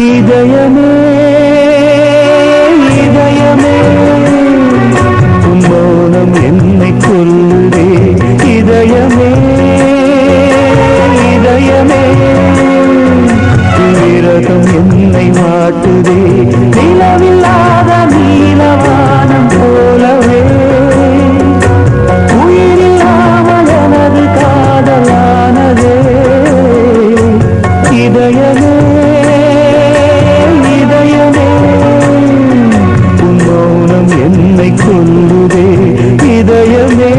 இதயமே இதயமே. மௌனம் என்னை கொல்லுதே இதயமே இதயமே. விரதம் என்னை കൊല്ലുതേ ഹൃദയമേ